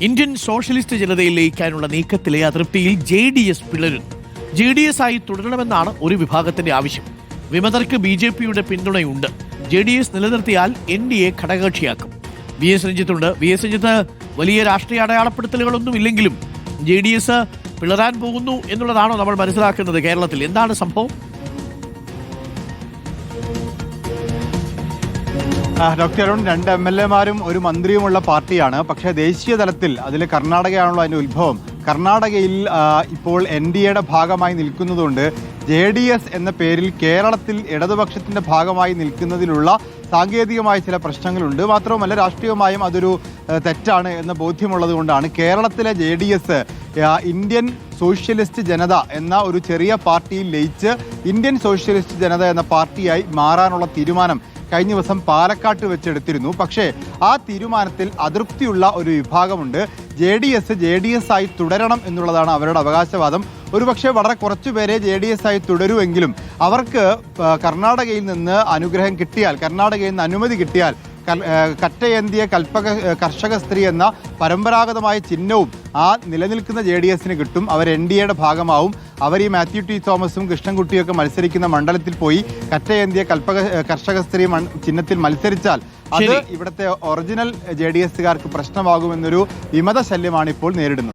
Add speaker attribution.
Speaker 1: Indian socialist ജനതയിൽ ലയിക്കാനുള്ള നീക്കത്തിലെ അതൃപ്തിയിൽ ജെ ഡി എസ് പിളരുന്നു ജെ ഡി എസ് ആയി തുടരണമെന്നാണ് ഒരു വിഭാഗത്തിന്റെ ആവശ്യം. വിമതർക്ക് ബി ജെ പിയുടെ പിന്തുണയുണ്ട്. ജെ ഡി എസ് നിലനിർത്തിയാൽ എൻ ഡി എ ഘടകകക്ഷിയാക്കും. വി എസ് രഞ്ജിത്തുണ്ട്. വി എസ് രഞ്ജിത്ത് വലിയ രാഷ്ട്രീയ അടയാളപ്പെടുത്തലുകളൊന്നും ഇല്ലെങ്കിലും ജെ ഡി എസ് പിളരാൻ പോകുന്നു എന്നുള്ളതാണോ നമ്മൾ മനസ്സിലാക്കുന്നത് കേരളത്തിൽ? എന്താണ് സംഭവം?
Speaker 2: ഡോക്ടർ അരുൺ രണ്ട് എം എൽ എമാരും ഒരു മന്ത്രിയുമുള്ള പാർട്ടിയാണ്. പക്ഷേ ദേശീയ തലത്തിൽ അതിൽ കർണാടകയാണല്ലോ അതിന്റെ ഉത്ഭവം. കർണാടകയിൽ ഇപ്പോൾ എൻ ഡി എയുടെ ഭാഗമായി നിൽക്കുന്നതുകൊണ്ട് ജെ ഡി എസ് എന്ന പേരിൽ കേരളത്തിൽ ഇടതുപക്ഷത്തിന്റെ ഭാഗമായി നിൽക്കുന്നതിലുള്ള സാങ്കേതികമായ ചില പ്രശ്നങ്ങളുണ്ട്. മാത്രവുമല്ല രാഷ്ട്രീയമായും അതൊരു തെറ്റാണ് എന്ന ബോധ്യമുള്ളത് കൊണ്ടാണ് കേരളത്തിലെ J D S Indian socialist Janata എന്ന ഒരു ചെറിയ പാർട്ടിയിൽ ലയിച്ച് ഇന്ത്യൻ സോഷ്യലിസ്റ്റ് ജനത എന്ന പാർട്ടിയായി മാറാനുള്ള തീരുമാനം കഴിഞ്ഞ ദിവസം പാലക്കാട്ട് വെച്ചെടുത്തിരുന്നു. പക്ഷേ ആ തീരുമാനത്തിൽ അതൃപ്തിയുള്ള ഒരു വിഭാഗമുണ്ട്. J D S J D S ആയി തുടരണം എന്നുള്ളതാണ് അവരുടെ അവകാശവാദം. ഒരുപക്ഷെ വളരെ കുറച്ചു പേരെ ജെ ഡി എസ് ആയി തുടരുമെങ്കിലും അവർക്ക് കർണാടകയിൽ നിന്ന് അനുഗ്രഹം കിട്ടിയാൽ കർണാടകയിൽ നിന്ന് അനുമതി കിട്ടിയാൽ കറ്റയേന്തിയ കൽപ്പക കർഷക സ്ത്രീ എന്ന പരമ്പരാഗതമായ ചിഹ്നവും ആ നിലനിൽക്കുന്ന ജെ ഡി എസിന് കിട്ടും. അവർ എൻ ഡി എയുടെ ഭാഗമാവും. അവർ ഈ മാത്യു ടി തോമസും കൃഷ്ണൻകുട്ടിയും ഒക്കെ മത്സരിക്കുന്ന മണ്ഡലത്തിൽ പോയി കറ്റയേന്തിയ കൽപ്പക കർഷക സ്ത്രീ ചിഹ്നത്തിൽ മത്സരിച്ചാൽ അത്. ഇവിടുത്തെ ഒറിജിനൽ ജെ ഡി എസുകാർക്ക് പ്രശ്നമാകുമെന്നൊരു വിമത ശല്യമാണ് ഇപ്പോൾ നേരിടുന്നത്